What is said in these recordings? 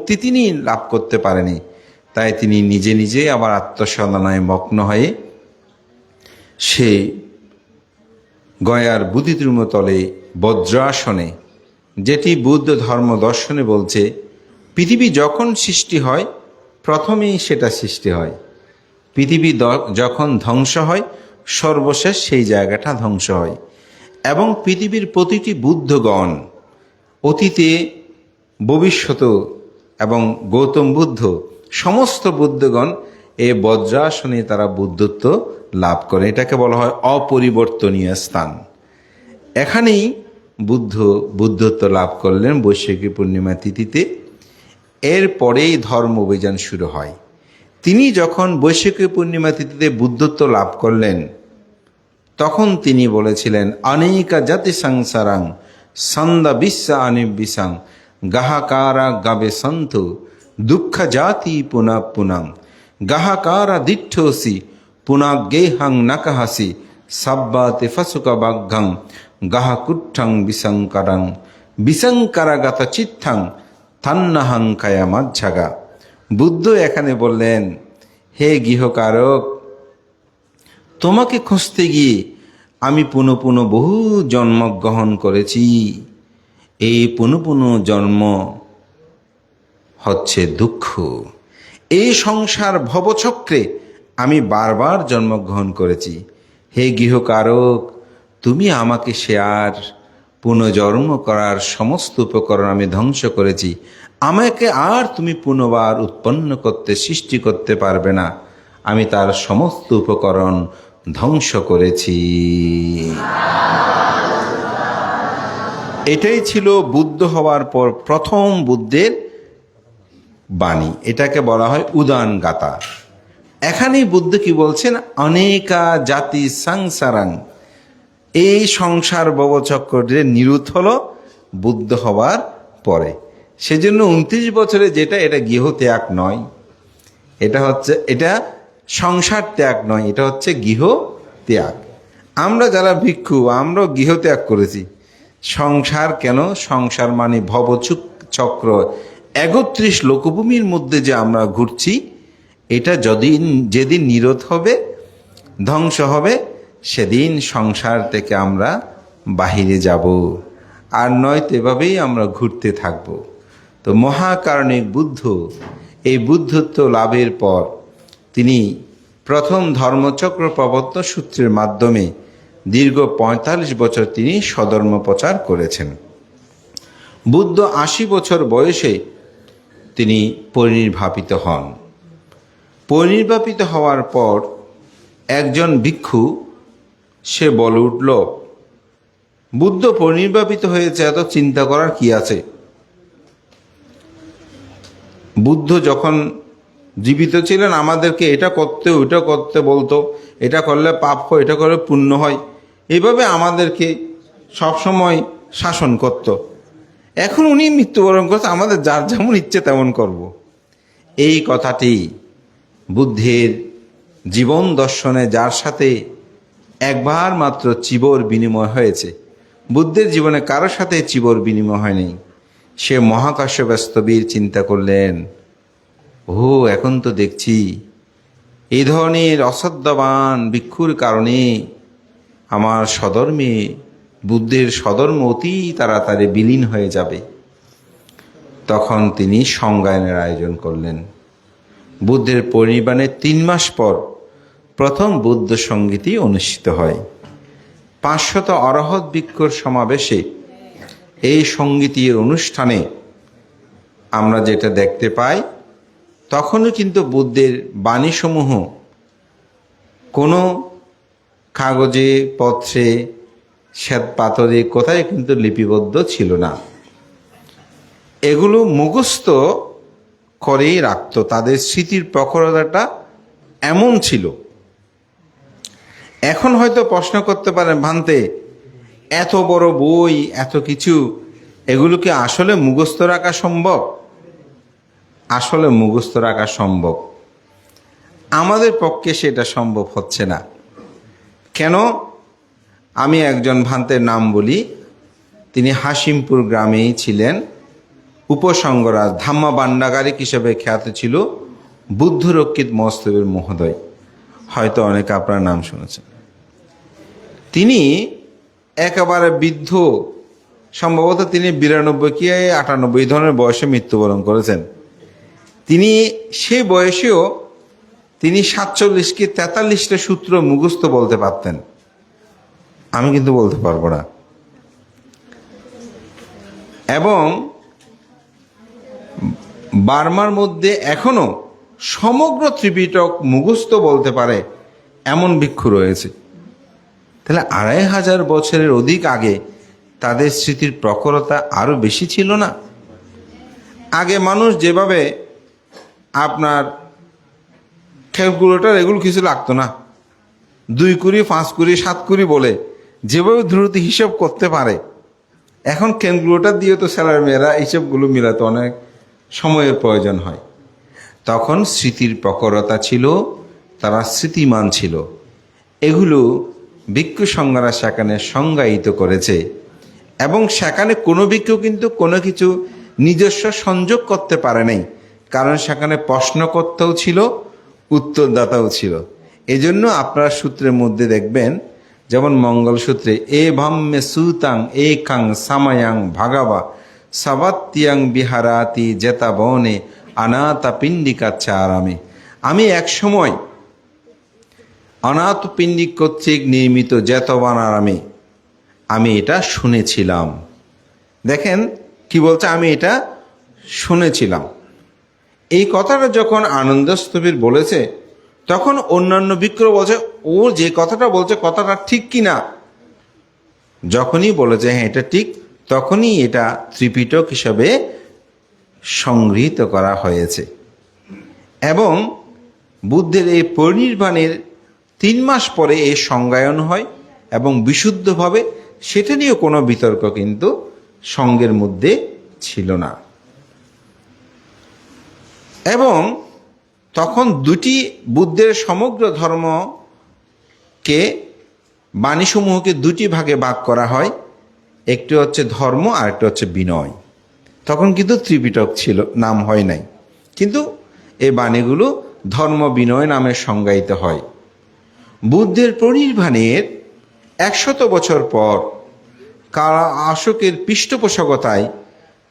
মুক্তি তিনি লাভ করতে পারেনি। তাই তিনি নিজে নিজে আবার আত্মসন্ধানায় মগ্ন হয়ে সে গয়ার বুদ্ধিদ্রুমতলে বজ্রাসনে, যেটি বুদ্ধ ধর্ম দর্শনে বলছে, পৃথিবী যখন সৃষ্টি হয়, প্রথমেই সেটা সৃষ্টি হয়। পৃথিবী যখন ধ্বংস হয়, সর্বশেষ সেই জায়গাটা ধ্বংস হয়। এবং পৃথিবীর প্রতিটি বুদ্ধগণ অতীতে ভবিষ্যৎ এবং গৌতম বুদ্ধ, সমস্ত বুদ্ধগণ এ বজ্রাসনে তারা বুদ্ধত্ব লাভ করে। এটাকে বলা হয় অপরিবর্তনীয় স্থান। এখানেই বুদ্ধ বুদ্ধত্ব লাভ করলেন বৈশাখী পূর্ণিমা তিথিতে। এরপরেই ধর্ম অভিযান শুরু হয়। তিনি যখন বৈশাখী পূর্ণিমা তিথিতে বুদ্ধত্ব লাভ করলেন, তখন তিনি বলেছিলেন, অনেকা জাতি সংসারাং সন্দা বিশ্বা আনিবিসাং গাহাকারা গাবে সন্ত দুঃখ জাতি পুনা পুনাং গাহাকারা দিঠোসি পুনা গেহাং নাকাহাসি, সাব্বাতে ফসুকা বাঘ্যাং গাহা কুট্ঠাং বিশঙ্করাং। বিশঙ্করাগত চিত্থাং, থান্নাহাং কায়া মাঝাগা বুদ্ধ এখানে বললেন, হে গৃহকারক, তোমাকে খুঁজতে গিয়ে আমি পুনঃ পুনঃ বহু জন্মগ্রহণ করেছি। এই পুনঃ পুনঃ জন্ম হচ্ছে দুঃখ। এই সংসার ভবচক্রে আমি বারবার জন্মগ্রহণ করেছি। হে গৃহকারক, তুমি আমাকে সে আর পুনর্জন্ম করার সমস্ত উপকরণ আমি ধ্বংস করেছি। আমাকে আর তুমি পুনর্বার উৎপন্ন করতে, সৃষ্টি করতে পারবে না। আমি তার সমস্ত উপকরণ ধ্বংস করেছি। এটাই ছিল বুদ্ধ হওয়ার পর প্রথম বুদ্ধের বাণী। এটাকে বলা হয় উদান গাতা এখানেই বুদ্ধ কি বলছেন? অনেকা জাতি সংসারাং। এই সংসার ববচক্রের নিরুত হলো বুদ্ধ হওয়ার পরে। সেজন্য উনত্রিশ বছরে যেটা, এটা গৃহ ত্যাগ নয়। এটা হচ্ছে, এটা সংসার ত্যাগ নয়, এটা হচ্ছে গৃহ ত্যাগ। আমরা যারা ভিক্ষু, আমরাও গৃহ ত্যাগ করেছি। সংসার কেন? সংসার মানে ভবচুক চক্র। একত্রিশ লোকভূমির মধ্যে যে আমরা ঘুরছি, এটা যদিন, যেদিন নিরোধ হবে, ধ্বংস হবে, সেদিন সংসার থেকে আমরা বাহিরে যাব। আর নয়তো এভাবেই আমরা ঘুরতে থাকব। তো মহাকারণিক বুদ্ধ, এই বুদ্ধত্ব লাভের পর তিনি প্রথম ধর্মচক্র প্রবর্তন সূত্রের মাধ্যমে দীর্ঘ পঁয়তাল্লিশ বছর তিনি সধর্ম প্রচার করেছেন। বুদ্ধ আশি বছর বয়সে তিনি পরিনির্বাপিত হন। পরিনির্বাপিত হওয়ার পর একজন ভিক্ষু, সে বলে উঠল, বুদ্ধ পরিনির্বাপিত হয়েছে, এত চিন্তা করার কি আছে? বুদ্ধ যখন জীবিত ছিলেন, আমাদেরকে এটা করতে, ওইটা করতে বলতো, এটা করলে পাপ হয়, এটা করলে পুণ্য হয়। এইভাবে আমাদেরকে সবসময় শাসন করত এখন উনি মৃত্যুবরণ করছে, আমাদের যার যেমন ইচ্ছে তেমন করব। এই কথাটি বুদ্ধের জীবন দর্শনে যার সাথে একবার মাত্র চিবর বিনিময় হয়েছে, বুদ্ধের জীবনে কারোর সাথে চিবর বিনিময় হয়নি সে মহাকাশ্য ব্যস্তবীর চিন্তা করলেন ও এখন তো দেখছি, এই ধরনের অশ্রদ্ধাবান ভিক্ষুর কারণে আমার সদর্মে, বুদ্ধের সদর্ম অতি তাড়াতাড়ি বিলীন হয়ে যাবে। তখন তিনি সংজ্ঞায়নের আয়োজন করলেন। বুদ্ধের পরিনির্বাণের তিন মাস পর প্রথম বুদ্ধ সঙ্গীতই অনুষ্ঠিত হয়। পাঁচশত অরহৎ ভিক্ষুর সমাবেশে এই সঙ্গীতের অনুষ্ঠানে আমরা যেটা দেখতে পাই তখনও কিন্তু বুদ্ধের বাণীসমূহ কোনো কাগজে, পত্রে, শ্বেত পাথরে কোথায় কিন্তু লিপিবদ্ধ ছিল না। এগুলো মুখস্থ করেই রাখত। তাদের স্মৃতির প্রখরতাটা এমন ছিল। এখন হয়তো প্রশ্ন করতে পারেন, ভান্তে, এত বড় বই, এত কিছু, এগুলোকে আসলে মুখস্থ রাখা সম্ভব? আসলে মুখস্থ রাখা সম্ভব। আমাদের পক্ষে সেটা সম্ভব হচ্ছে না। কেন? আমি একজন ভান্তের নাম বলি। তিনি হাসিমপুর গ্রামেই ছিলেন। উপসংগরাজ ধাম্মা বান্ডাগারিক হিসেবে খ্যাত ছিল বুদ্ধরক্ষিত মস্তবের মহোদয়। হয়তো অনেকে আপনার নাম শুনেছেন। তিনি একেবারে বৃদ্ধ। সম্ভবত তিনি বিরানব্বই কি আটানব্বই ধরনের বয়সে মৃত্যুবরণ করেছেন। তিনি সেই বয়সেও তিনি সাতচল্লিশ কি তেতাল্লিশটা সূত্র মুখস্থ বলতে পারতেন। আমি কিন্তু বলতে পারব না। এবং বার্মার মধ্যে এখনও সমগ্র ত্রিপিটক মুখস্থ বলতে পারে এমন ভিক্ষু রয়েছে। তাহলে আড়াই হাজার বছরের অধিক আগে তাদের স্মৃতির প্রখরতা আরও বেশি ছিল না? আগে মানুষ যেভাবে আপনার ক্যালকুলেটর এগুলো কিছু লাগতো না। দুই কুড়ি, পাঁচ কুড়ি, সাত কুড়ি বলে যেভাবে দ্রুত হিসাব করতে পারে। এখন ক্যালকুলেটর দিয়ে তো স্যালার মেয়েরা এইসবগুলো মিলাতে অনেক সময়ের প্রয়োজন হয়। তখন স্মৃতির প্রকরতা ছিল, তারা স্মৃতিমান ছিল। এগুলো ভিক্ষু সংজ্ঞারা সেখানে সংজ্ঞায়িত করেছে এবং সেখানে কোনো ভিক্ষু কিন্তু কোনো কিছু নিজস্ব সংযোগ করতে পারে নাই। কারণ সেখানে প্রশ্ন করতেও ছিল উত্তরদাতাও ছিল। এজন্য আপনারা সূত্রের মধ্যে দেখবেন, যেমন মঙ্গলসূত্রে, এ ভাম্যে সুতাং এ কাং সামায়াং ভাগাবা, সাবাত্তিয়াং বিহারাতি জেতা বনে আনাতা পিণ্ডিকা চারামে। আমি এক সময় অনাথ পিণ্ডিক কর্তৃক নির্মিত জেতবান আরামে, আমি এটা শুনেছিলাম। দেখেন কি বলছে, আমি এটা শুনেছিলাম। এই কথাটা যখন আনন্দস্তবীর বলেছে, তখন অন্যান্য বিক্রয় বলছে, ও যে কথাটা বলছে, কথাটা ঠিক কি না? যখনই বলেছে হ্যাঁ এটা ঠিক, তখনই এটা ত্রিপিটক হিসাবে সংগৃহীত করা হয়েছে। এবং বুদ্ধের এই পরিনির্বাণের তিন মাস পরে এর সংজ্ঞায়ন হয় এবং বিশুদ্ধভাবে সেটা নিয়েও কোনো বিতর্ক কিন্তু সঙ্গের মধ্যে ছিল না। এবং তখন দুটি বুদ্ধের সমগ্র ধর্মকে, বাণীসমূহকে দুটি ভাগে ভাগ করা হয়। একটি হচ্ছে ধর্ম আর একটি হচ্ছে বিনয়। তখন কিন্তু ত্রিপিটক ছিল, নাম হয় নাই। কিন্তু এই বাণীগুলো ধর্ম বিনয় নামে সংজ্ঞায়িত হয়। বুদ্ধের পরিনির্বাণের একশত বছর পর কারা অশোকের পৃষ্ঠপোষকতায়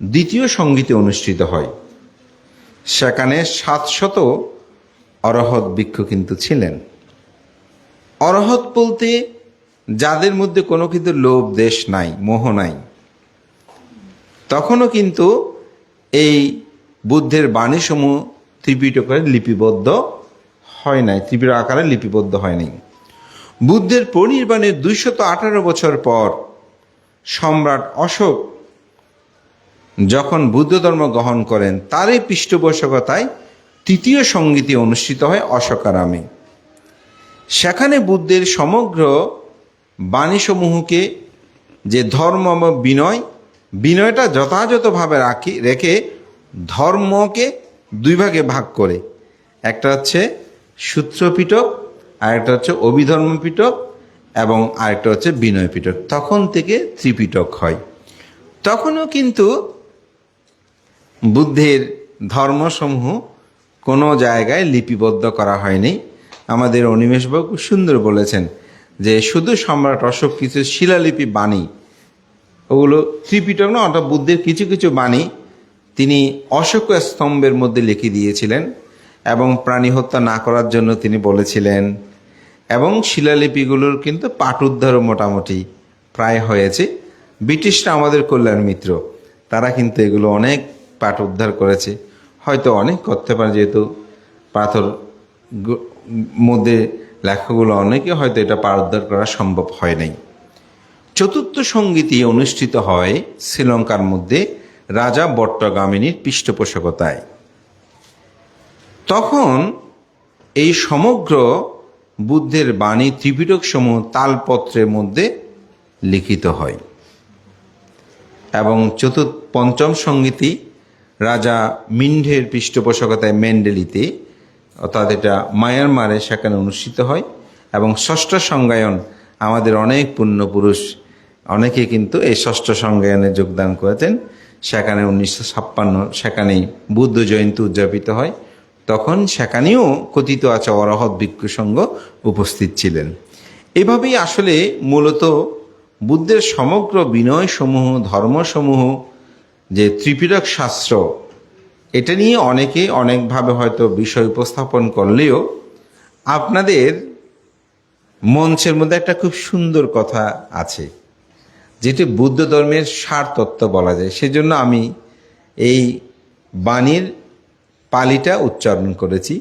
দ্বিতীয় সঙ্গীতে অনুষ্ঠিত হয়। সেখানে সাতশত অরহৎ বৃক্ষ কিন্তু ছিলেন। অরহৎ বলতে যাদের মধ্যে কোনো কিন্তু লোভ, দেশ নাই, মোহ নাই। তখনও কিন্তু এই বুদ্ধের বাণীসমূহ ত্রিপিটকের লিপিবদ্ধ হয় নাই, ত্রিপিটক আকারে লিপিবদ্ধ হয়নি বুদ্ধের পরিনির্বাণের দুইশত আঠারো বছর পর সম্রাট অশোক যখন বুদ্ধ ধর্ম গ্রহণ করেন, তারই পৃষ্ঠপোষকতায় তৃতীয় সঙ্গীতি অনুষ্ঠিত হয় অশোকারামে। সেখানে বুদ্ধের সমগ্র বাণীসমূহকে যে ধর্ম বিনয়, বিনয়টা যথাযথভাবে রাখি, রেখে ধর্মকে দুই ভাগে ভাগ করে। একটা হচ্ছে সূত্রপিটক আর একটা হচ্ছে অভিধর্ম পিটক এবং আরেকটা হচ্ছে বিনয় পিটক তখন থেকে ত্রিপিটক হয়। তখনও কিন্তু বুদ্ধের ধর্মসমূহ কোনো জায়গায় লিপিবদ্ধ করা হয়নি। আমাদের অনিমেষবাবু সুন্দর বলেছেন যে শুধু সম্রাট অশোক কিছু শিলালিপি বাণী, ওগুলো ত্রিপিটক না অর্থাৎ বুদ্ধের কিছু কিছু বাণী তিনি অশোক স্তম্ভের মধ্যে লিখে দিয়েছিলেন এবং প্রাণী হত্যা না করার জন্য তিনি বলেছিলেন। এবং শিলালিপিগুলোর কিন্তু পাঠ উদ্ধারও মোটামুটি প্রায় হয়েছে। ব্রিটিশরা আমাদের কল্যাণ মিত্র তারা কিন্তু এগুলো অনেক পাঠ উদ্ধার করেছে। হয়তো অনেক করতে পারে, যেহেতু পাথর মধ্যে লেখাগুলো অনেকে হয়তো এটা পাঠ উদ্ধার করা সম্ভব হয় নাই। চতুর্থ সঙ্গীতি অনুষ্ঠিত হয় শ্রীলঙ্কার মধ্যে রাজা বট্টগামিনীর পৃষ্ঠপোষকতায়। তখন এই সমগ্র বুদ্ধের বাণী ত্রিপিটক সমূহ তালপত্রের মধ্যে লিখিত হয়। এবং চতুর্থ, পঞ্চম সঙ্গীতি রাজা মিন্ডের পৃষ্ঠপোষকতায় মেন্ডেলিতে, অর্থাৎ এটা মায়ানমারে সেখানে অনুষ্ঠিত হয়, এবং ষষ্ঠ সংজ্ঞায়ন আমাদের অনেক পুণ্যপুরুষ, অনেকে কিন্তু এই ষষ্ঠ সংজ্ঞায়নে যোগদান করেছেন। সেখানে উনিশশো ছাপ্পান্ন, সেখানেই বুদ্ধ জয়ন্তী উদযাপিত হয়। তখন সেখানেও কথিত আছে অরহৎ ভিক্ষু উপস্থিত ছিলেন। এভাবেই আসলে মূলত বুদ্ধের সমগ্র বিনয়সমূহ, ধর্মসমূহ যে ত্রিপিটক শাস্ত্র, এটা নিয়ে অনেকে অনেকভাবে হয়তো বিষয় উপস্থাপন করলেও আপনাদের মঞ্চের মধ্যে একটা খুব সুন্দর কথা আছে, যেটি বুদ্ধ ধর্মের সার তত্ত্ব বলা যায়। সেজন্য আমি এই বাণীর পালিটা উচ্চারণ করেছি।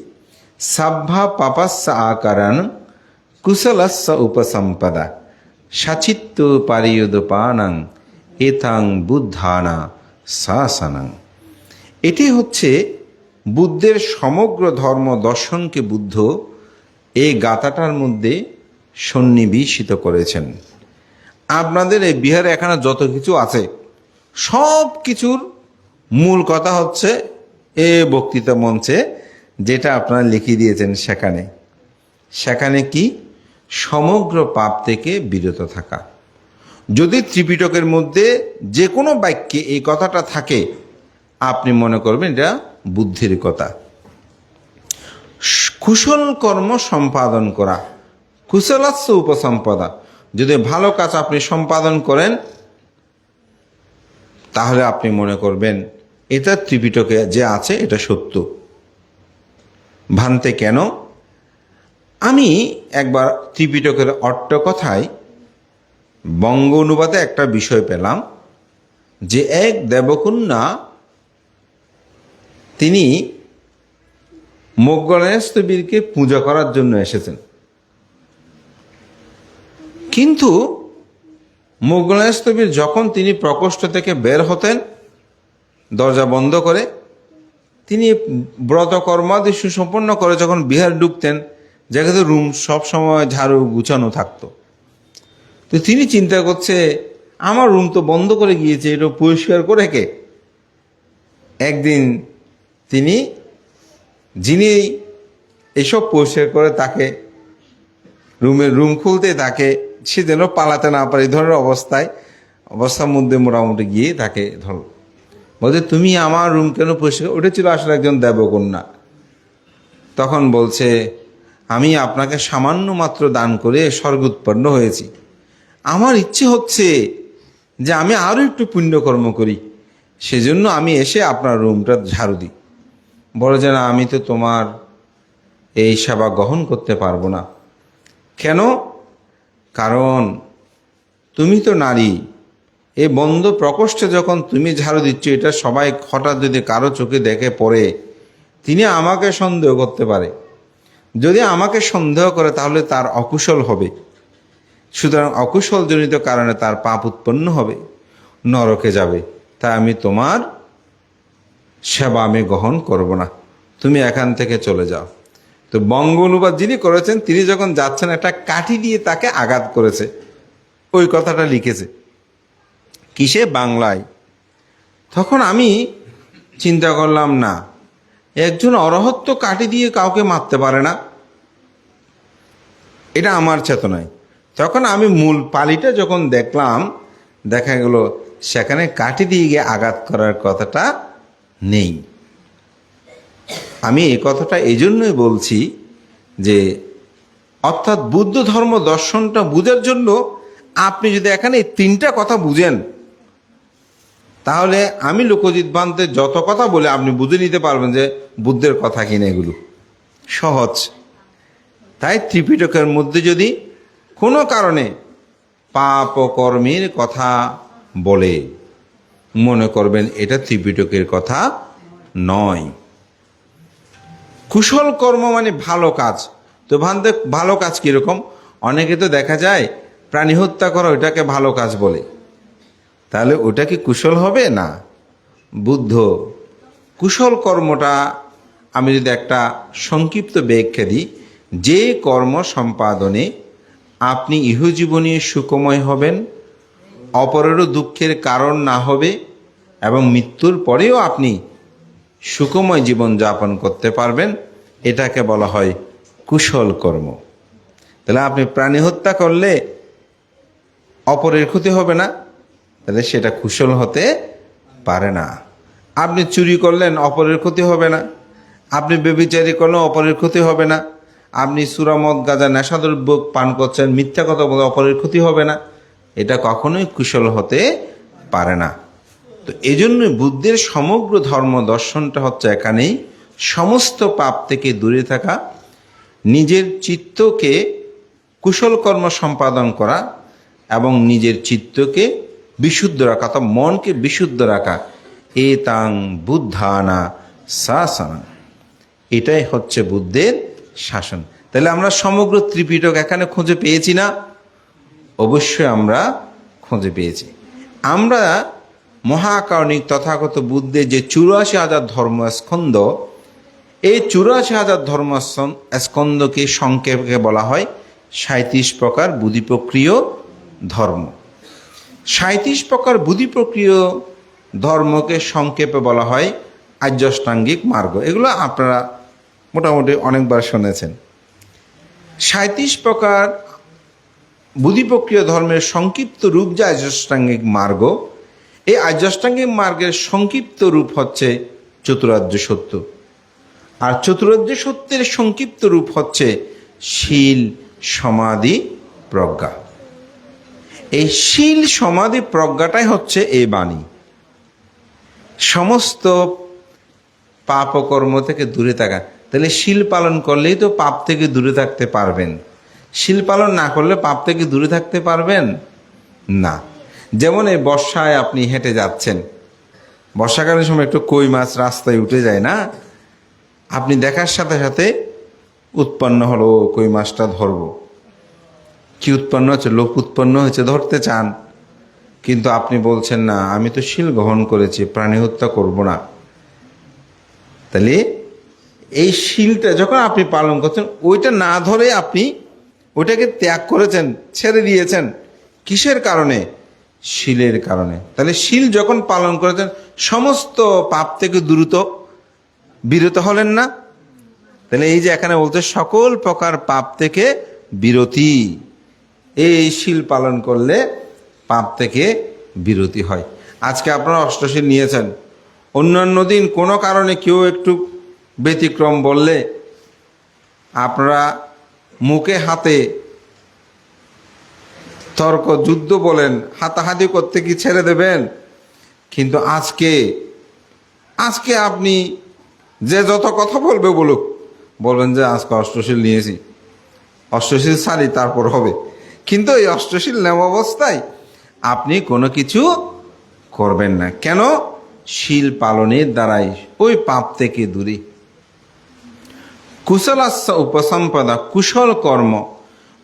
সাভ্ভা পাপাস্যা আকারান কুশলস্য উপসম্পদা সাচিত্য পারিয়দপানাং এথাং বুদ্ধানা। শাসনাং এটি হচ্ছে বুদ্ধের সমগ্র ধর্ম দর্শনকে বুদ্ধ এই গাথাটার মধ্যে সন্নিবেশিত করেছেন। আপনাদের এই বিহারে এখানে যত কিছু আছে, সব কিছুর মূল কথা হচ্ছে এ বক্তৃতা মঞ্চে যেটা আপনারা লিখিয়ে দিয়েছেন সেখানে। সেখানে কি? সমগ্র পাপ থেকে বিরত থাকা। যদি ত্রিপিটকের মধ্যে যে কোনো বাক্যে এই কথাটা থাকে, আপনি মনে করবেন এটা বুদ্ধির কথা। কুশল কর্ম সম্পাদন করা, কুশলাস্য উপসম্পদা। যদি ভালো কাজ আপনি সম্পাদন করেন, তাহলে আপনি মনে করবেন এটা ত্রিপিটকে যে আছে, এটা সত্য। ভানতে কেন? আমি একবার ত্রিপিটকের অট্ট কথায় বঙ্গ অনুবাদে একটা বিষয় পেলাম যে এক দেবকন্যা, তিনি মোগলেস্তবীরকে পূজা করার জন্য এসেছেন। কিন্তু মোগলাস্তবীর যখন তিনি প্রকোষ্ঠ থেকে বের হতেন, দরজা বন্ধ করে, তিনি ব্রত কর্মাদি সুসম্পন্ন করে যখন বিহার ঢুকতেন যেখানে রুম সব সময় ঝাড়ু গুছানো থাকতো। তো তিনি চিন্তা করছে, আমার রুম তো বন্ধ করে গিয়েছে, এটা পরিষ্কার করে কে? একদিন তিনি, যিনি এসব পরিষ্কার করে তাকে, রুমের রুম খুলতে তাকে, সে যেন পালাতে না পারে, এই ধরনের অবস্থায়, অবস্থার মধ্যে মোটামুটি গিয়ে তাকে ধর বলছে, তুমি আমার রুম কেন পরিষ্কার ওটা ছিল আসলে একজন দেবকন্যা। তখন বলছে, আমি আপনাকে সামান্য মাত্র দান করে স্বর্গ উৎপন্ন হয়েছি। আমার ইচ্ছে হচ্ছে যে আমি আরও একটু পুণ্যকর্ম করি। সেজন্য আমি এসে আপনার রুমটা ঝাড়ু দিই। বলে যে, না, আমি তো তোমার এই সেবা গ্রহণ করতে পারব না। কেন? কারণ তুমি তো নারী। এই বন্ধ প্রকোষ্ঠে যখন তুমি ঝাড়ু দিচ্ছ, এটা সবাই হঠাৎ যদি কারও চোখে দেখে পড়ে, তিনি আমাকে সন্দেহ করতে পারে। যদি আমাকে সন্দেহ করে, তাহলে তার অকুশল হবে। সুতরাং অকুশলজনিত কারণে তার পাপ উৎপন্ন হবে, নরকে যাবে। তাই আমি তোমার সেবা আমি গ্রহণ করব না। তুমি এখান থেকে চলে যাও। তো বঙ্গ অনুবাদ যিনি করেছেন, তিনি যখন যাচ্ছেন, একটা কাঠি দিয়ে তাকে আঘাত করেছে। ওই কথাটা লিখেছে। কিসে? বাংলায়। তখন আমি চিন্তা করলাম, না, একজন অরহত্ব কাঠি দিয়ে কাউকে মারতে পারে না। এটা আমার চেতনায়। তখন আমি মূল পালিটা যখন দেখলাম, দেখা গেল সেখানে কাঠি দিয়ে গিয়ে আঘাত করার কথাটা নেই। আমি এই কথাটা এই জন্যই বলছি যে, অর্থাৎ বুদ্ধ ধর্ম দর্শনটা বুঝার জন্য আপনি যদি এখানে এই তিনটা কথা বুঝেন, তাহলে আমি লোকজিৎ বান্তে যত কথা বলে আপনি বুঝে নিতে পারবেন যে বুদ্ধের কথা কিনা এগুলো। সহজ। তাই ত্রিপিটকের মধ্যে যদি কোনো কারণে পাপ কর্মের কথা বলে। মনে করবেন এটা ত্রিপিটকের কথা নয়। কুশল কর্ম মানে ভালো কাজ। তো ভান্তে, ভালো কাজ কীরকম? অনেকে তো দেখা যায় প্রাণী হত্যা করা ওইটাকে ভালো কাজ বলে। তাহলে ওটা কি কুশল হবে? না। বুদ্ধ, কুশল কর্মটা আমি যদি একটা সংক্ষিপ্ত ব্যাখ্যা দিই, যে কর্ম সম্পাদনে আপনি ইহজীবনে সুখময় হবেন, অপরেরও দুঃখের কারণ না হবে, এবং মৃত্যুর পরেও আপনি সুখময় জীবন যাপন করতে পারবেন। এটাকে বলা হয় কুশল কর্ম। তাহলে আপনি প্রাণী হত্যা করলে অপরের ক্ষতি হবে না, তাহলে সেটা কুশল হতে পারে না। আপনি চুরি করলেন, অপরের ক্ষতি হবে না। আপনি বেবিচারি করলেন, অপরের ক্ষতি হবে না। আপনি সুরামদ গাজা নেশাদ্রব্য পান করছেন, মিথ্যা কথা বলে অপরের ক্ষতি হবে না। এটা কখনোই কুশল হতে পারে না। তো এই জন্য বুদ্ধের সমগ্র ধর্ম দর্শনটা হচ্ছে এখানেই সমস্ত পাপ থেকে দূরে থাকা, নিজের চিত্তকে কুশল কর্ম সম্পাদন করা এবং নিজের চিত্তকে বিশুদ্ধ রাখা অর্থাৎ মনকে বিশুদ্ধ রাখা। এ তাং বুদ্ধানা শাসনা এটাই হচ্ছে বুদ্ধের শাসন। তাহলে আমরা সমগ্র ত্রিপিটক এখানে খুঁজে পেয়েছি না? অবশ্যই আমরা খুঁজে পেয়েছি। আমরা মহাকারণিক তথাগত বুদ্ধের যে চুরাশি হাজার ধর্মস্কন্ধ এই চুরাশি হাজার ধর্ম স্কন্দকে সংক্ষেপে বলা হয় সাঁত্রিশ প্রকার বুদ্ধি প্রক্রিয় ধর্ম। সাঁত্রিশ প্রকার বুদ্ধি প্রক্রিয় ধর্মকে সংক্ষেপে বলা হয় আর্যষ্টাঙ্গিক মার্গ। এগুলো আপনারা মোটামুটি অনেকবার শুনেছেন। সাঁত্রিশ প্রকার বুদ্ধি প্রক্রিয় ধর্মের সংক্ষিপ্ত রূপ যে আর্যষ্টাঙ্গিক মার্গ, এই আর্যষ্টাঙ্গিক মার্গের সংক্ষিপ্ত রূপ হচ্ছে চতুরার্য সত্য। আর চতুরার্য সত্যের সংক্ষিপ্ত রূপ হচ্ছে শীল সমাধি প্রজ্ঞা। এই শীল সমাধি প্রজ্ঞাটাই হচ্ছে এই বাণী। সমস্ত পাপকর্ম থেকে দূরে থাকা। তাহলে শিল পালন করলেই তো পাপ থেকে দূরে থাকতে পারবেন। শিল পালন না করলে পাপ থেকে দূরে থাকতে পারবেন? না। যেমন এই বর্ষায় আপনি হেঁটে যাচ্ছেন। বর্ষাকালের সময় একটু কই মাছ রাস্তায় উঠে যায় না? আপনি দেখার সাথে সাথে উৎপন্ন হলো কই মাছটা ধরবো। কি উৎপন্ন হচ্ছে? লোক উৎপন্ন হয়েছে, ধরতে চান। কিন্তু আপনি বলছেন, না, আমি তো শিল গ্রহণ করেছি, প্রাণী হত্যা করব না। তাহলে এই শিলটা যখন আপনি পালন করছেন, ওইটা না ধরে আপনি ওইটাকে ত্যাগ করেছেন, ছেড়ে দিয়েছেন, কিসের কারণে? শিলের কারণে। তাহলে শিল যখন পালন করেছেন, সমস্ত পাপ থেকে দ্রুত বিরত হলেন না? তাহলে এই যে এখানে বলতে সকল প্রকার পাপ থেকে বিরতি। এই শিল পালন করলে পাপ থেকে বিরতি হয়। আজকে আপনারা অষ্টশীল নিয়েছেন। অন্যান্য দিন কোনো কারণে কেউ একটু ব্যতিক্রম বললে আপনারা মুখে হাতে তর্ক যুদ্ধ বলেন, হাতাহাতি করতে কি ছেড়ে দেবেন? কিন্তু আজকে আজকে আপনি যে যত কথা বলবে বলুক, বলবেন যে আজকে অষ্টশীল নিয়েছি। অষ্টশীল সারি, তারপর হবে। কিন্তু এই অষ্টশীল নেওয়া অবস্থায় আপনি কোনো কিছু করবেন না। কেন? শিল পালনের দ্বারাই। ওই পাপ থেকে দূরে। কুশলাস্য উপসম্পদা, কুশল কর্ম,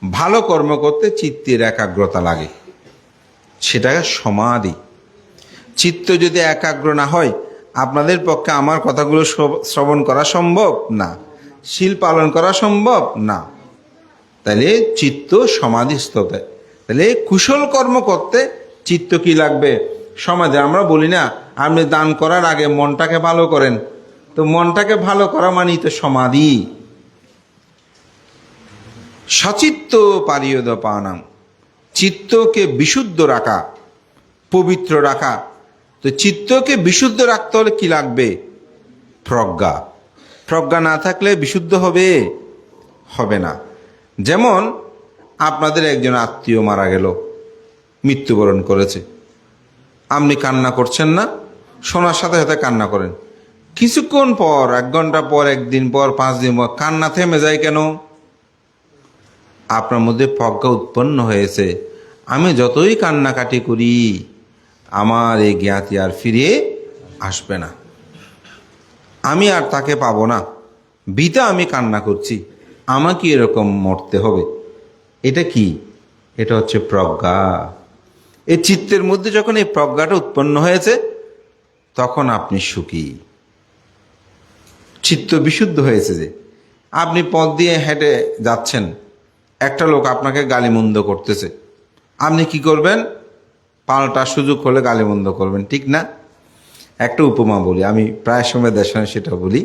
ভালো কর্ম করতে চিত্তের একাগ্রতা লাগে। সেটা সমাধি। চিত্ত যদি একাগ্র না হয়, আপনাদের পক্ষে আমার কথাগুলো শ্রবণ করা সম্ভব না। শিল পালন করা সম্ভব না। তাহলে চিত্ত সমাধিস্থ তাহলে কুশল কর্ম করতে চিত্ত কি লাগবে? সমাধি আমরা বলি না, আপনি দান করার আগে মনটাকে ভালো করেন। তো মনটাকে ভালো করা মানেই তো সমাধি। সচিত্ত পারিয়দ পানাম। চিত্তকে বিশুদ্ধ রাখা, পবিত্র রাখা। তো চিত্তকে বিশুদ্ধ রাখতে হলে কি লাগবে? প্রজ্ঞা। প্রজ্ঞা না থাকলে বিশুদ্ধ হবে? হবে না। যেমন আপনাদের একজন আত্মীয় মারা গেল, মৃত্যুবরণ করেছে। আপনি কান্না করছেন না? শোনার সাথে সাথে কান্না করেন। কিছুক্ষণ পর, এক ঘণ্টা পর, একদিন পর, পাঁচ দিন পর, কান্না থেমে যায় কেন? আপনার মধ্যে প্রজ্ঞা উৎপন্ন হয়েছে। আমি যতই কান্নাকাটি করি, আমার এই জ্ঞাতি আর ফিরে আসবে না। আমি আর তাকে পাবো না। বিতা আমি কান্না করছি। আমাকে এরকম মরতে হবে। এটা কি? এটা হচ্ছে প্রজ্ঞা। এই চিত্তের মধ্যে যখন এই প্রজ্ঞাটা উৎপন্ন হয়েছে, তখন আপনি সুখী। চিত্ত বিশুদ্ধ হয়েছে যে, আপনি পথ দিয়ে হেঁটে যাচ্ছেন একটা লোক আপনাকে গালিমন্দ করতেছে। আপনি কি করবেন? পাল্টা সুযোগ হলে গালিমন্দ করবেন, ঠিক না? একটা উপমা বলি, আমি প্রায় সময় দেশনে সেটা বলি।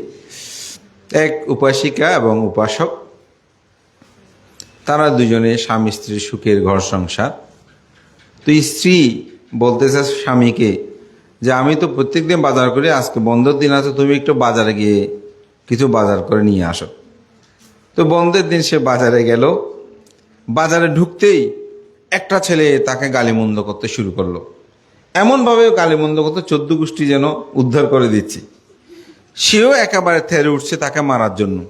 এক উপাসিকা এবং উপাসক, তারা দুজনে স্বামী স্ত্রীর সুখের ঘর সংসার। তো স্ত্রী বলতেছে স্বামীকে যে, আমি তো প্রত্যেক দিন বাজার করি, আজকে বন্ধের দিন আছে, তুমি একটু বাজারে গিয়ে কিছু বাজার করে নিয়ে আসো। তো বন্ধের দিন সে বাজারে গেল বাজারে ঢুকতেই একটা ছেলে তাকে গালিমন্দ করতে শুরু করল। এমনভাবে গালিমন্দ করতে চোদ্দ গোষ্ঠী যেন উদ্ধার করে দিচ্ছে। সেও একেবারে থেরে উঠছে তাকে মারার জন্য।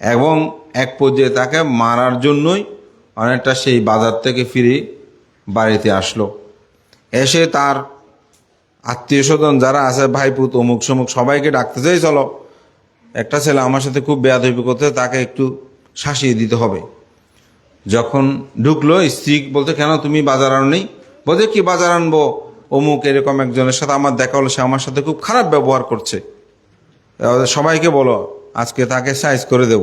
এবং এক পর্যায়ে তাকে মারার জন্যই অনেকটা সেই বাজার থেকে ফিরে বাড়িতে আসলো। এসে তার আত্মীয় স্বজন যারা আছে ভাইপুত অমুক সমুক, সবাইকে ডাকতে চাই, চলো, একটা ছেলে আমার সাথে খুব বেয়াদবি করতে, তাকে একটু শাসিয়ে দিতে হবে। যখন ঢুকলো, স্ত্রী বলতে, কেন তুমি বাজার আনো বলছে, কি বাজার আনব? অমুক এরকম একজনের সাথে আমার দেখা হলো, সে আমার সাথে খুব খারাপ ব্যবহার করছে। সবাইকে বলো, আজকে তাকে সাইজ করে দেব।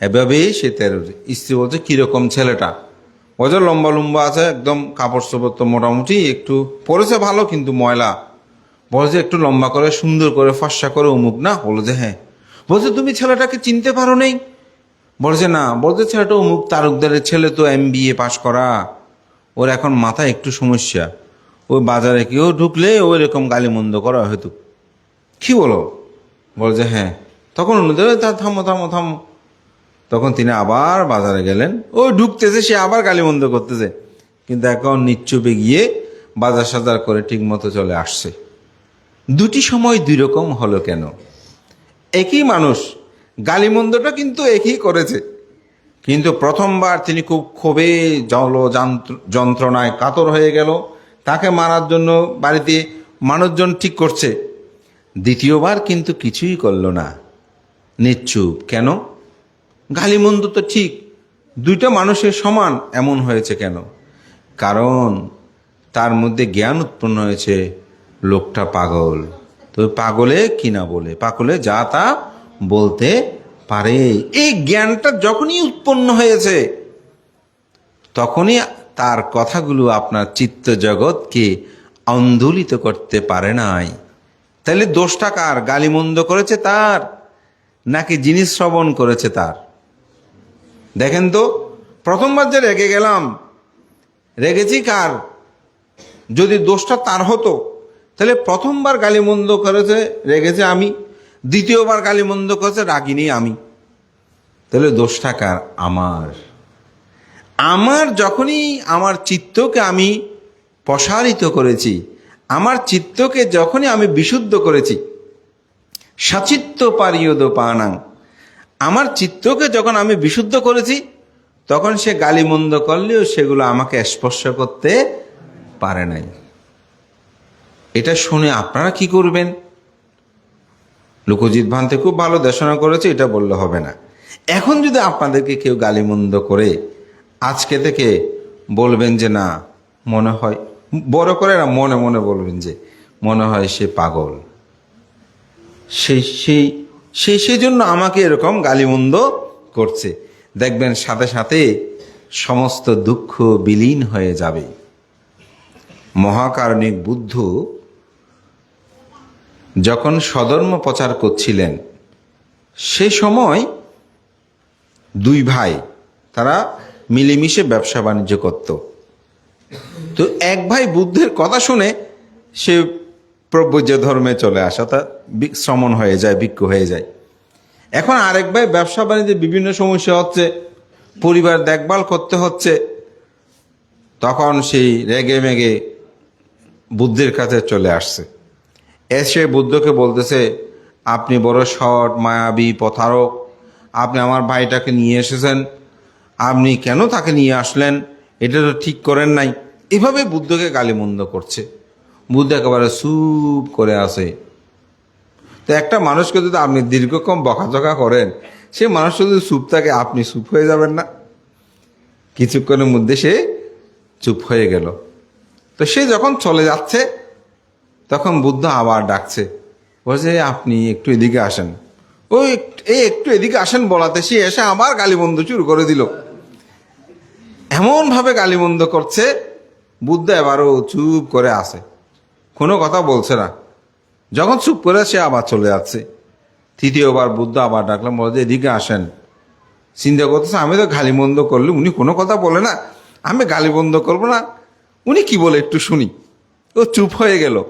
এভাবেই সে তেরো স্ত্রী বলছে, কীরকম ছেলেটা? ওজন লম্বা লম্বা আছে, একদম কাপড় চোপড় তো মোটামুটি, একটু পরেছে ভালো কিন্তু ময়লা। বলছে, একটু লম্বা করে, সুন্দর করে, ফর্সা করে অমুক না? বলো যে হ্যাঁ। বলছে, তুমি ছেলেটাকে চিনতে পারো নেই? বলছে, না বলছে ছেলেটা অমুক তারকদারের ছেলে তো এম বি এ পাশ করা। ওর এখন মাথায় একটু সমস্যা। ওই বাজারে কেউ ঢুকলে ও এরকম গালিমন্দ করা হয়তো কি বলো? বলছে হ্যাঁ। তখন অনুদেব তা থামো থামো থামো। তখন তিনি আবার বাজারে গেলেন। ও ঢুকতেছে, সে আবার গালিমন্দ করতেছে। কিন্তু এখন নিচ্চুপে গিয়ে বাজার সাজার করে ঠিক মতো চলে আসছে। দুটি সময় দুই রকম হলো কেন? একই মানুষ গালিমন্দটা কিন্তু একই করেছে। কিন্তু প্রথমবার তিনি খুব ক্ষোভে জল যান্ত্র- যন্ত্রণায় কাতর হয়ে গেল। তাকে মারার জন্য বাড়িতে মানুষজন ঠিক করছে। দ্বিতীয়বার কিন্তু কিছুই করল না। নিচ্ছুপ। কেন? গালিমন্দ তো ঠিক। দুইটা মানুষের সমান এমন হয়েছে কেন? কারণ তার মধ্যে জ্ঞান উৎপন্ন হয়েছে। লোকটা পাগল। তো পাগলে কি না বলে? পাগলে যা তা বলতে পারে। এই জ্ঞানটা যখনই উৎপন্ন হয়েছে, তখনই তার কথাগুলো আপনার চিত্ত জগৎকে আন্দোলিত করতে পারে নাই। তাহলে দোষটা কার? গালিমন্দ করেছে তার, নাকি জিনিস শ্রবণ করেছে তার? দেখেন তো, প্রথমবার যে রেগে গেলাম, রেগেছি কার? যদি দোষটা তার হতো, তাহলে প্রথমবার গালিমন্দ করেছে, রেগেছে আমি। দ্বিতীয়বার গালিমন্দ করেছে রাগিনি আমি। তাহলে দোষটা কার? আমার। আমার যখনই আমার চিত্তকে আমি প্রসারিত করেছি, আমার চিত্তকে যখনই আমি বিশুদ্ধ করেছি, সচিত্ত পারিয়দ পানাং আমার চিত্তকে যখন আমি বিশুদ্ধ করেছি, তখন সে গালিমন্দ করলেও সেগুলো আমাকে স্পর্শ করতে পারে নাই। এটা শুনে আপনারা কি করবেন? লোকজিৎ ভান্তে খুব ভালো দেশনা করেছে, এটা বললে হবে না। এখন যদি আপনাদেরকে কেউ গালিমন্দ করে, আজকে থেকে বলবেন যে না, মনে হয়, বড় করে না, মনে মনে বলবেন যে, মনে হয় সে পাগল। সেই সেই সেই সেই জন্য আমাকে এরকম গালিমন্দ করছে। দেখবেন সাথে সাথে সমস্ত দুঃখ বিলীন হয়ে যাবে। মহাকারণিক বুদ্ধ যখন সধর্ম প্রচার করছিলেন, সে সময় দুই ভাই, তারা মিলেমিশে ব্যবসা বাণিজ্য করত। তো এক ভাই বুদ্ধের কথা শুনে সে প্রব্রজ ধর্মে চলে আসা তা শ্রমণ হয়ে যায়, ভিক্ষ হয়ে যায়। এখন আরেক ভাই ব্যবসা বাণিজ্যে বিভিন্ন সমস্যা হচ্ছে, পরিবার দেখভাল করতে হচ্ছে, তখন সেই রেগে মেগে বুদ্ধের কাছে চলে আসছে। এসে বুদ্ধকে বলতেছে, আপনি বড় শট মায়াবী প্রতারক। আপনি আমার ভাইটাকে নিয়ে এসেছেন। আপনি কেন তাকে নিয়ে আসলেন? এটা তো ঠিক করেন নাই। এভাবে বুদ্ধকে গালিমন্দ করছে। বুদ্ধ একেবারে সুপ করে আসে তো একটা মানুষকে যদি আপনি দীর্ঘক্ষণ বকাঝকা করেন, সে মানুষ যদি চুপ থাকে, আপনি চুপ হয়ে যাবেন না। কিছুক্ষণের মধ্যে সে চুপ হয়ে গেল। তো সে যখন চলে যাচ্ছে তখন বুদ্ধ আবার ডাকছে বলছে আপনি একটু এদিকে আসেন। ওই এই একটু এদিকে আসেন বলাতে, সে এসে আবার গালিবন্ধ চুর করে দিল। এমনভাবে গালিমন্দ করছে, বুদ্ধ এবারও চুপ করে আসে কোনো কথা বলছে না। যখন চুপ করে সে আবার চলে যাচ্ছে। তৃতীয়বার বুদ্ধ আবার ডাকলাম বলে এদিকে আসেন। চিন্তা করতেছে, আমি তো গালিমন্দ করলে উনি কোনো কথা বলে না। আমি গালিবন্ধ করব না। উনি কি বলে একটু শুনি। ও চুপ হয়ে গেল।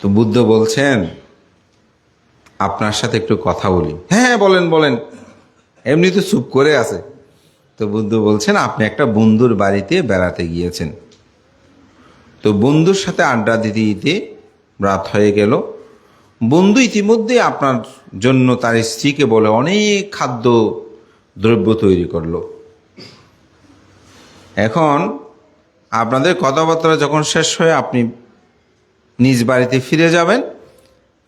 তো বুদ্ধ বলছেন, আপনার সাথে একটু কথা বলি। হ্যাঁ বলেন বলেন। এমনি তো চুপ করে আছে। তো বুদ্ধ বলছেন, আপনি একটা বন্ধুর বাড়িতে বেড়াতে গিয়েছেন। তো বন্ধুর সাথে আড্ডা দিতে দিতে রাত হয়ে গেল। বন্ধু ইতিমধ্যে আপনার জন্য তার স্ত্রীকে বলে অনেক খাদ্য দ্রব্য তৈরি করল। এখন আপনাদের কথাবার্তা যখন শেষ হয়ে আপনি নিজ বাড়িতে ফিরে যাবেন।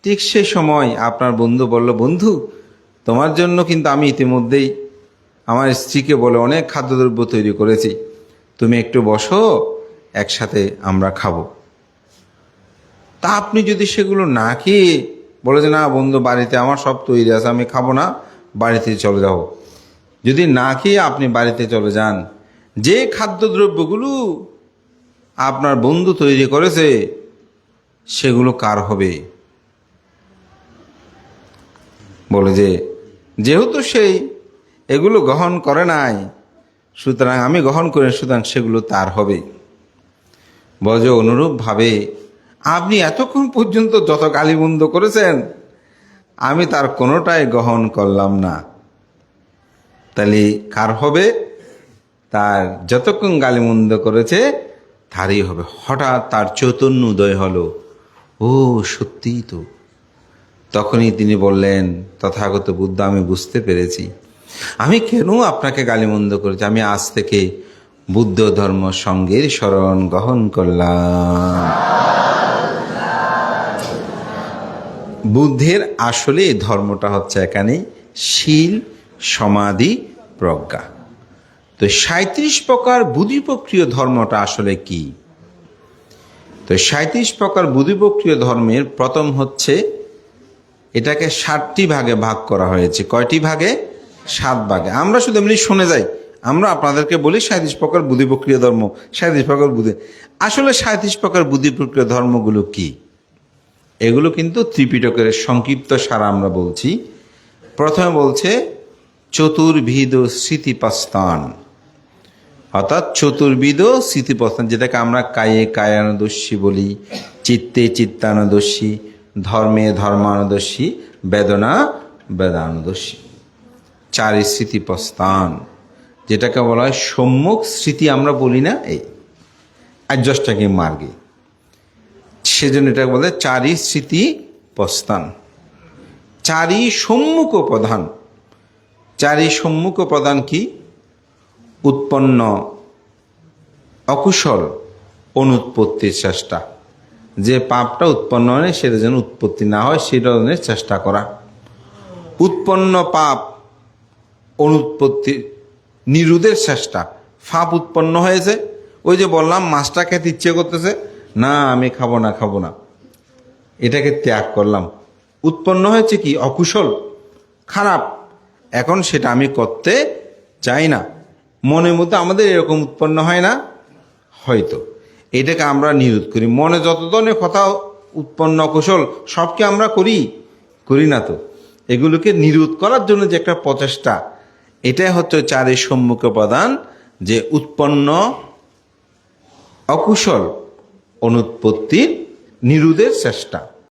ঠিক সেই সময় আপনার বন্ধু বলল, বন্ধু, তোমার জন্য কিন্তু আমি ইতিমধ্যেই আমার স্ত্রীকে বলে অনেক খাদ্যদ্রব্য তৈরি করেছি। তুমি একটু বসো, একসাথে আমরা খাব। তা আপনি যদি সেগুলো না খেয়ে বলে যে, না বন্ধু, বাড়িতে আমার সব তৈরি আছে, আমি খাব না, বাড়িতে চলে যাও যদি না খেয়ে আপনি বাড়িতে চলে যান, যে খাদ্যদ্রব্যগুলো আপনার বন্ধু তৈরি করেছে সেগুলো কার হবে? বলে যে, যেহেতু সেই, এগুলো গ্রহণ করে নাই, সুতরাং আমি গ্রহণ করে সুতরাং সেগুলো তার হবে। বজ অনুরূপভাবে, আপনি এতক্ষণ পর্যন্ত যত গালিবন্ধ করেছেন, আমি তার কোনোটাই গ্রহণ করলাম না। তাহলে কার হবে? তার যতক্ষণ গালিমন্দ করেছে, তারই হবে। হঠাৎ তার চৈতন্য উদয় হলো। ও, সত্যিই তো। তখনই তিনি বললেন, তথাগত বুদ্ধ, আমি বুঝতে পেরেছি। আমি কেন আপনাকে গালিমন্দ করেছি? আমি আজ থেকে বুদ্ধ ধর্ম সঙ্গের স্মরণ গ্রহণ করলাম। বুদ্ধের আসলে ধর্মটা হচ্ছে এখানে শীল, সমাধি, প্রজ্ঞা। তো সাঁত্রিশ প্রকার বুদ্ধিপ্রক্রিয় ধর্মটা আসলে কি? তো সাঁত্রিশ প্রকার বুদ্ধিপ্রক্রিয় ধর্মের প্রথম হচ্ছে এটাকে ষাটটি ভাগে ভাগ করা হয়েছে। কয়টি ভাগে? সাত ভাগে। আমরা শুধু এমনি শুনে যাই। আমরা আপনাদেরকে বলি সাঁত্রিশ প্রকার বুদ্ধিপ্রক্রিয় ধর্ম। সাঁত্রিশ প্রকার বুদ্ধি। আসলে সাঁত্রিশ প্রকার বুদ্ধিপ্রক্রিয় ধর্মগুলো কি? এগুলো কিন্তু ত্রিপিটকের সংক্ষিপ্ত সারা আমরা বলছি। প্রথমে বলছে চতুর্বিধ স্মৃতিপাস্তান অর্থাৎ চতুর্বিধ স্মৃতিপস্থান যেটাকে আমরা কায়ে কায়ানুদর্শী বলি, চিত্তে চিত্তানুদর্শী ধর্মে ধর্মানুদর্শী বেদনা বেদানুদর্শী চারি স্মৃতিপ্রস্থান যেটাকে বলা হয় সম্মুখ স্মৃতি, আমরা বলি না এই। আর্যষ্টাকে মার্গে। সেজন্য এটাকে বলে চারি স্মৃতি প্রস্থান চারি সম্মুখ প্রধান চারি সম্মুখ প্রধান কি? উৎপন্ন, অকুশল অনুৎপত্তির চেষ্টা। যে পাপটা উৎপন্ন হয় সেটা যেন উৎপত্তি না হয় সে ধরনের চেষ্টা করা। উৎপন্ন পাপ অনুৎপত্তি নিরুদের চেষ্টা। ফাপ উৎপন্ন হয়েছে, ওই যে বললাম, মাছটা খেতে ইচ্ছে করতেছে, না, আমি খাব না খাব না। এটাকে ত্যাগ করলাম। উৎপন্ন হয়েছে কি? অকুশল। খারাপ। এখন সেটা আমি করতে চাই না। মনের মধ্যে আমাদের এরকম উৎপন্ন হয় না? হয়তো। এটাকে আমরা নিরোধ করি। মনে যত ধরনের কথা উৎপন্ন, কুশল, সবকে আমরা করি করি না তো। এগুলোকে নিরোধ করার জন্য যে একটা প্রচেষ্টা, এটাই হচ্ছে চারের সম্মুখ প্রদান যে উৎপন্ন, অকুশল অনুৎপত্তির নিরোধের চেষ্টা।